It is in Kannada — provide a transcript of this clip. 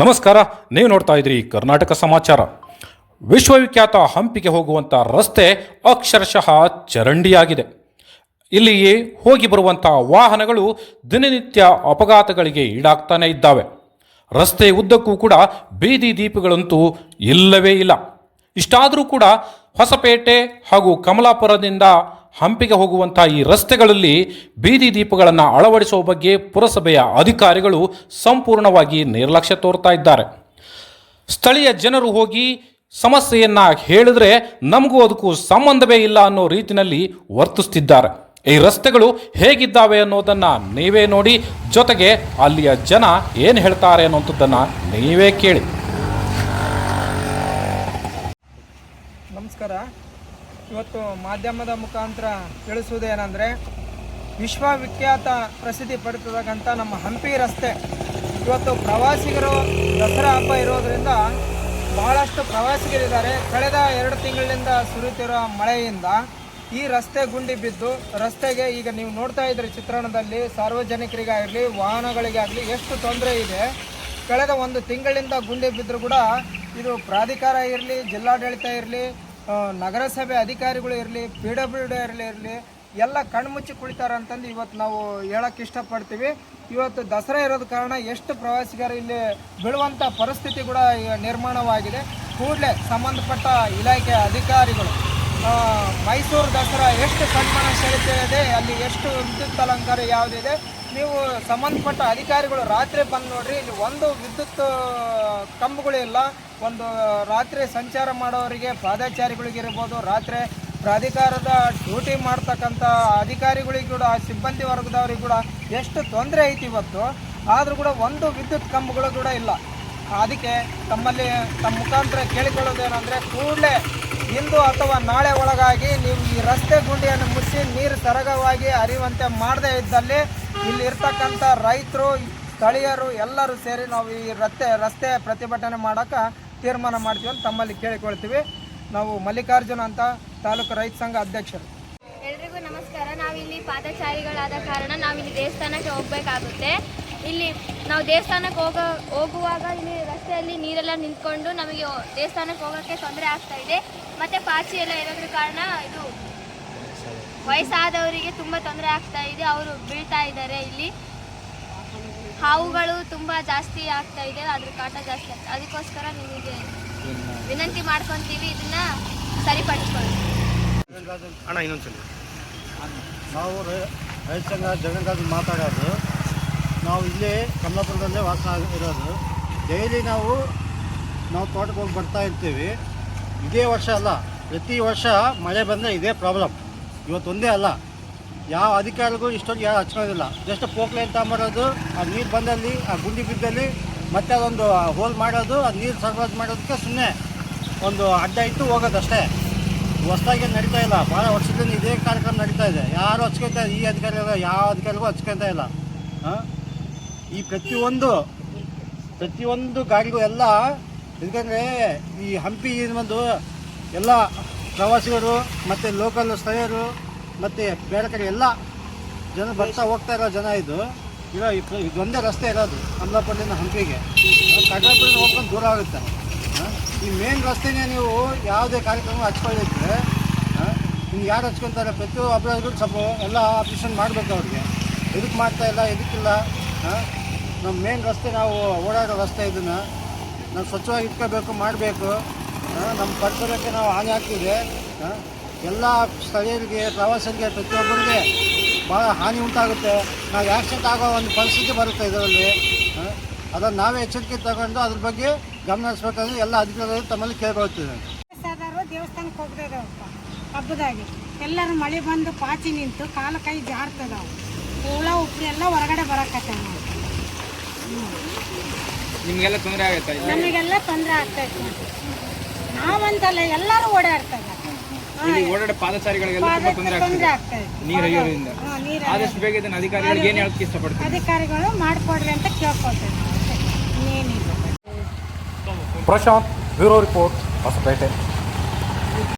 ನಮಸ್ಕಾರ, ನೀವು ನೋಡ್ತಾ ಇದ್ರಿ ಕರ್ನಾಟಕ ಸಮಾಚಾರ. ವಿಶ್ವವಿಖ್ಯಾತ ಹಂಪಿಗೆ ಹೋಗುವಂಥ ರಸ್ತೆ ಅಕ್ಷರಶಃ ಚರಂಡಿಯಾಗಿದೆ. ಇಲ್ಲಿಯೇ ಹೋಗಿ ಬರುವಂಥ ವಾಹನಗಳು ದಿನನಿತ್ಯ ಅಪಘಾತಗಳಿಗೆ ಈಡಾಗ್ತಾನೆ ಇದ್ದಾವೆ. ರಸ್ತೆ ಉದ್ದಕ್ಕೂ ಕೂಡ ಬೀದಿ ದೀಪಗಳಂತೂ ಇಲ್ಲವೇ ಇಲ್ಲ. ಇಷ್ಟಾದರೂ ಕೂಡ ಹೊಸಪೇಟೆ ಹಾಗೂ ಕಮಲಾಪುರದಿಂದ ಹಂಪಿಗೆ ಹೋಗುವಂಥ ಈ ರಸ್ತೆಗಳಲ್ಲಿ ಬೀದಿ ದೀಪಗಳನ್ನು ಅಳವಡಿಸುವ ಬಗ್ಗೆ ಪುರಸಭೆಯ ಅಧಿಕಾರಿಗಳು ಸಂಪೂರ್ಣವಾಗಿ ನಿರ್ಲಕ್ಷ್ಯ ತೋರ್ತಾ ಇದ್ದಾರೆ. ಸ್ಥಳೀಯ ಜನರು ಹೋಗಿ ಸಮಸ್ಯೆಯನ್ನು ಹೇಳಿದ್ರೆ ನಮಗೂ ಅದಕ್ಕೂ ಸಂಬಂಧವೇ ಇಲ್ಲ ಅನ್ನೋ ರೀತಿಯಲ್ಲಿ ವರ್ತಿಸ್ತಿದ್ದಾರೆ. ಈ ರಸ್ತೆಗಳು ಹೇಗಿದ್ದಾವೆ ಅನ್ನೋದನ್ನು ನೀವೇ ನೋಡಿ, ಜೊತೆಗೆ ಅಲ್ಲಿಯ ಜನ ಏನು ಹೇಳ್ತಾರೆ ಅನ್ನೋಂಥದ್ದನ್ನು ನೀವೇ ಕೇಳಿ. ನಮಸ್ಕಾರ. ಇವತ್ತು ಮಾಧ್ಯಮದ ಮುಖಾಂತರ ತಿಳಿಸುವುದೇನೆಂದರೆ, ವಿಶ್ವವಿಖ್ಯಾತ ಪ್ರಸಿದ್ಧಿ ಪಡೆದಿರ್ತಕ್ಕಂಥ ನಮ್ಮ ಹಂಪಿ ರಸ್ತೆ. ಇವತ್ತು ಪ್ರವಾಸಿಗರು ದಸರಾ ಹಬ್ಬ ಇರೋದರಿಂದ ಬಹಳಷ್ಟು ಪ್ರವಾಸಿಗರಿದ್ದಾರೆ. ಕಳೆದ ಎರಡು ತಿಂಗಳಿಂದ ಸುರಿಯುತ್ತಿರುವ ಮಳೆಯಿಂದ ಈ ರಸ್ತೆ ಗುಂಡಿ ಬಿದ್ದು, ರಸ್ತೆಗೆ ಈಗ ನೀವು ನೋಡ್ತಾ ಇದ್ರಿ ಚಿತ್ರಣದಲ್ಲಿ ಸಾರ್ವಜನಿಕರಿಗಾಗಲಿ, ವಾಹನಗಳಿಗಾಗಲಿ ಎಷ್ಟು ತೊಂದರೆ ಇದೆ. ಕಳೆದ ಒಂದು ತಿಂಗಳಿಂದ ಗುಂಡಿ ಬಿದ್ದರೂ ಕೂಡ ಇದು ಪ್ರಾಧಿಕಾರ ಇರಲಿ, ಜಿಲ್ಲಾಡಳಿತ ಇರಲಿ ನಗರಸಭೆ ಅಧಿಕಾರಿಗಳು ಇರಲಿ, ಪಿ ಡಬ್ಲ್ಯೂ ಡಿ ಇರಲಿ ಇರಲಿ, ಎಲ್ಲ ಕಣ್ಮುಚ್ಚಿ ಕುಳಿತಾರೆ ಅಂತಂದು ಇವತ್ತು ನಾವು ಹೇಳಕ್ಕೆ ಇಷ್ಟಪಡ್ತೀವಿ. ಇವತ್ತು ದಸರಾ ಇರೋದ ಕಾರಣ ಎಷ್ಟು ಪ್ರವಾಸಿಗರು ಇಲ್ಲಿ ಬೀಳುವಂಥ ಪರಿಸ್ಥಿತಿ ಕೂಡ ನಿರ್ಮಾಣವಾಗಿದೆ. ಕೂಡಲೇ ಸಂಬಂಧಪಟ್ಟ ಇಲಾಖೆ ಅಧಿಕಾರಿಗಳು ಮೈಸೂರು ದಸರಾ ಎಷ್ಟು ಸನ್ಮಾನ ಇದೆ ಅಲ್ಲಿ ಎಷ್ಟು ವಿದ್ಯುತ್ ಅಲಂಕಾರ ಯಾವುದಿದೆ ನೀವು ಸಂಬಂಧಪಟ್ಟ ಅಧಿಕಾರಿಗಳು ರಾತ್ರಿ ಬಂದು ನೋಡ್ರಿ, ಇಲ್ಲಿ ಒಂದು ವಿದ್ಯುತ್ ಕಂಬಗಳಿಲ್ಲ ಒಂದು ರಾತ್ರಿ ಸಂಚಾರ ಮಾಡೋರಿಗೆ, ಪಾದಚಾರಿಗಳಿಗಿರ್ಬೋದು, ರಾತ್ರಿ ಪ್ರಾಧಿಕಾರದ ಡ್ಯೂಟಿ ಮಾಡ್ತಕ್ಕಂಥ ಅಧಿಕಾರಿಗಳಿಗೆ ಕೂಡ, ಸಿಬ್ಬಂದಿ ವರ್ಗದವ್ರಿಗೆ ಕೂಡ ಎಷ್ಟು ತೊಂದರೆ ಐತಿ ಇವತ್ತು. ಆದರೂ ಕೂಡ ಒಂದು ವಿದ್ಯುತ್ ಕಂಬಗಳು ಕೂಡ ಇಲ್ಲ. ಅದಕ್ಕೆ ತಮ್ಮಲ್ಲಿ, ತಮ್ಮ ಮುಖಾಂತರ ಕೇಳಿಕೊಳ್ಳೋದೇನೆಂದರೆ ಕೂಡಲೇ ಇಂದು ಅಥವಾ ನಾಳೆ ಒಳಗಾಗಿ ನೀವು ಈ ರಸ್ತೆ ಗುಂಡಿಯನ್ನು ಮುಚ್ಚಿ ನೀರು ಸರಗವಾಗಿ ಹರಿಯುವಂತೆ ಮಾಡದೇ ಇದ್ದಲ್ಲಿ ಇಲ್ಲಿ ಇರ್ತಕ್ಕಂಥ ರೈತರು, ಸ್ಥಳೀಯರು ಎಲ್ಲರೂ ಸೇರಿ ನಾವು ಈ ರಸ್ತೆ ರಸ್ತೆ ಪ್ರತಿಭಟನೆ ಮಾಡೋಕೆ ತೀರ್ಮಾನ ಮಾಡ್ತೀವಿ ಅಂತ ತಮ್ಮಲ್ಲಿ ಕೇಳಿಕೊಳ್ತೀವಿ. ನಾವು ಮಲ್ಲಿಕಾರ್ಜುನ ಅಂತ ತಾಲೂಕು ರೈತ ಸಂಘ ಅಧ್ಯಕ್ಷರು. ಎಲ್ರಿಗೂ ನಮಸ್ಕಾರ. ನಾವಿಲ್ಲಿ ಪಾದಚಾರಿಗಳಾದ ಕಾರಣ ನಾವಿಲ್ಲಿ ದೇವಸ್ಥಾನಕ್ಕೆ ಹೋಗಬೇಕಾಗುತ್ತೆ. ಇಲ್ಲಿ ನಾವು ದೇವಸ್ಥಾನಕ್ಕೆ ಹೋಗ, ಹೋಗುವಾಗ ಇಲ್ಲಿ ರಸ್ತೆಯಲ್ಲಿ ನೀರೆಲ್ಲ ನಿಂತ್ಕೊಂಡು ನಮಗೆ ದೇವಸ್ಥಾನಕ್ಕೆ ಹೋಗೋಕ್ಕೆ ತೊಂದರೆ ಆಗ್ತಾ ಇದೆ. ಮತ್ತು ಪಾಚಿ ಎಲ್ಲ ಇರೋದ್ರ ಕಾರಣ ಇದು ವಯಸ್ಸಾದವರಿಗೆ ತುಂಬ ತೊಂದರೆ ಆಗ್ತಾ ಇದೆ. ಅವರು ಬೀಳ್ತಾ ಇದ್ದಾರೆ ಇಲ್ಲಿ. ಹಾವುಗಳು ತುಂಬ ಜಾಸ್ತಿ ಆಗ್ತಾ ಇದೆ. ಅದ್ರ ಕಾಟ ಜಾಸ್ತಿ ಆಗ್ತದೆ ಅದಕ್ಕೋಸ್ಕರ ನಿಮಗೆ ವಿನಂತಿ ಮಾಡ್ಕೊತೀವಿ. ಇದನ್ನ ಸರಿಪಡಿಸ್ಕೊಳ್ಳಿ. ಅಣ್ಣ ಇನ್ನೊಂದ್ಸಲ ನಾವು ರೈ- ರೈತ ಸಂಘ ಜಗನ್ನಾಥ್ ಮಾತಾಡೋದು. ನಾವು ಇಲ್ಲೇ ಕಮಲಾಪುರದಲ್ಲೇ ವಾಸ ಆಗ್- ಇರೋದು. ಡೈಲಿ ನಾವು ನಾವು ತೋಟಕ್ಕೆ ಹೋಗಿ ಬರ್ತಾ ಇರ್ತೀವಿ. ಇದೇ ವರ್ಷ ಅಲ್ಲ ಪ್ರತಿ ವರ್ಷ ಮಳೆ ಬಂದರೆ ಇದೇ ಪ್ರಾಬ್ಲಮ್. ಇವತ್ತೊಂದೇ ಅಲ್ಲ. ಯಾವ ಅಧಿಕಾರಿಗೂ ಇಷ್ಟೊಂದು ಯಾರು ಹಚ್ಕೊಳ್ಳೋದಿಲ್ಲ. ಜಸ್ಟ್ ಪೋಕ್ಲೈನ್ ತಗೊಂಬರೋದು, ಆ ನೀರು ಬಂದಲ್ಲಿ, ಆ ಗುಂಡಿ ಬಿದ್ದಲ್ಲಿ, ಮತ್ತೆ ಅದೊಂದು ಹೋಲ್ ಮಾಡೋದು, ಆ ನೀರು ಸರಬರಾಜು ಮಾಡೋದಕ್ಕೆ ಸುಮ್ಮನೆ ಒಂದು ಅಡ್ಡ ಇಟ್ಟು ಹೋಗೋದಷ್ಟೇ. ಹೊಸದಾಗಿ ನಡೀತಾ ಇಲ್ಲ. ಭಾಳ ವರ್ಷದಿಂದ ಇದೇ ಕಾರ್ಯಕ್ರಮ ನಡೀತಾ ಇದೆ. ಯಾರು ಹಚ್ಕೊತಾ ಈ ಅಧಿಕಾರಿಗಳು, ಯಾವ ಅಧಿಕಾರಿಗೂ ಹಚ್ಕೊತಾ ಇಲ್ಲ? ಈ ಪ್ರತಿಯೊಂದು ಪ್ರತಿಯೊಂದು ಗಾಡಿಗೂ ಎಲ್ಲ ಯಾಕಂದರೆ ಈ ಹಂಪಿ ಬಂದು ಎಲ್ಲ ಪ್ರವಾಸಿಗರು, ಮತ್ತು ಲೋಕಲ್ ಸ್ಥಳೀಯರು, ಮತ್ತು ಬೇರೆ ಕಡೆ ಎಲ್ಲ ಜನ ಬರ್ತಾ ಹೋಗ್ತಾ ಇರೋ ಜನ ಇದು. ಇರೋ ಇದೊಂದೇ ರಸ್ತೆ ಇರೋದು ಕಮಲಾಪುರದಿಂದ ಹಂಪಿಗೆ. ಕಡಲಪುರದಿಂದ ಹೋಗ್ಕೊಂಡು ದೂರ ಆಗುತ್ತೆ. ಈ ಮೇನ್ ರಸ್ತೆನೇ ನೀವು ಯಾವುದೇ ಕಾರ್ಯಕ್ರಮ ಹಚ್ಕೊಳ್ಳಿದ್ರೆ ನಿಮ್ಗೆ ಯಾರು ಹಚ್ಕೊತಾರೆ? ಪ್ರತಿಯೊಬ್ಬರಿಗೂ ಸ್ವಲ್ಪ ಎಲ್ಲ ಆಪ್ರೇಷನ್ ಮಾಡಬೇಕು ಅವ್ರಿಗೆ. ಎದಕ್ಕೆ ಮಾಡ್ತಾ ಇಲ್ಲ ಎದಕ್ಕಿಲ್ಲ? ನಮ್ಮ ಮೇನ್ ರಸ್ತೆ ನಾವು ಓಡಾಡೋ ರಸ್ತೆ ಇದನ್ನು. ನಾವು ಸ್ವಚ್ಛವಾಗಿ ಇಟ್ಕೋಬೇಕು, ಮಾಡಬೇಕು. ನಮ್ಮ ಪರಿಸರಕ್ಕೆ ನಾವು ಹಾನಿ ಆಗ್ತಿದೆ? ಎಲ್ಲ ಸ್ಥಳೀಯರಿಗೆ ಪ್ರವಾಸಿಗರಿಗೆ ಪ್ರತಿಯೊಬ್ಬರಿಗೆ ಭಾಳ ಹಾನಿ ಉಂಟಾಗುತ್ತೆ. ನಾವು ಆ್ಯಕ್ಸಿಡೆಂಟ್ ಆಗೋ ಒಂದು ಪರಿಸ್ಥಿತಿ ಬರುತ್ತೆ ಇದರಲ್ಲಿ. ಅದನ್ನು ನಾವೇ ಎಚ್ಚರಿಕೆ ತಗೊಂಡು ಅದ್ರ ಬಗ್ಗೆ ಗಮನ ಹರಿಸ್ಬೇಕಂದ್ರೆ ಎಲ್ಲ ಅಧಿಕಾರಿಗಳು ತಮ್ಮಲ್ಲಿ ಕೇಳ್ಕೊಳ್ತಿದ್ದಾರೆ ದೇವಸ್ಥಾನಕ್ಕೆ ಹೋಗ್ತಿದ್ದಾವಪ್ಪ ಹಬ್ಬದಾಗಿ. ಎಲ್ಲರೂ ಮಳೆ ಬಂದು ಪಾಚಿ ನಿಂತು ಕಾಲು ಕೈ ಜಾರ್ತದವು ಹುಳ ಉಪ್ಪು ಎಲ್ಲ ಹೊರಗಡೆ ಬರಕತ್ತೆ ನಿಮಗೆಲ್ಲ ತೊಂದರೆ ಆಗುತ್ತೆ ನಮಗೆಲ್ಲ ತೊಂದರೆ ಆಗ್ತೈತಿ. ನಾವಂತಲ್ಲ ಎಲ್ಲರೂ ಓಡಾಡ್ತಾರೆ. ಓಡಾಡೋ ಪಾದಚಾರಿಗಳಿಗೆಲ್ಲ ತೊಂದರೆ ಆಗ್ತೈತಿ ನೀರು ಹರಿಯೋದ್ರಿಂದ. ಆದಷ್ಟು ಬೇಗ ಇದನ್ನ ಅಧಿಕಾರಿಗಳಿಗೆ ಏನು ಹೇಳಕ್ಕೆ ಇಷ್ಟಪಡ್ತಾರೆ? ಅಧಿಕಾರಿಗಳು ಮಾಡಿಕೊಡ್ರಿ ಅಂತ ಕೇಳ್ಕೊಳ್ತೇವೆ ಇನ್ನೇನಿಲ್ಲ. Prashant bureau report Hosapete.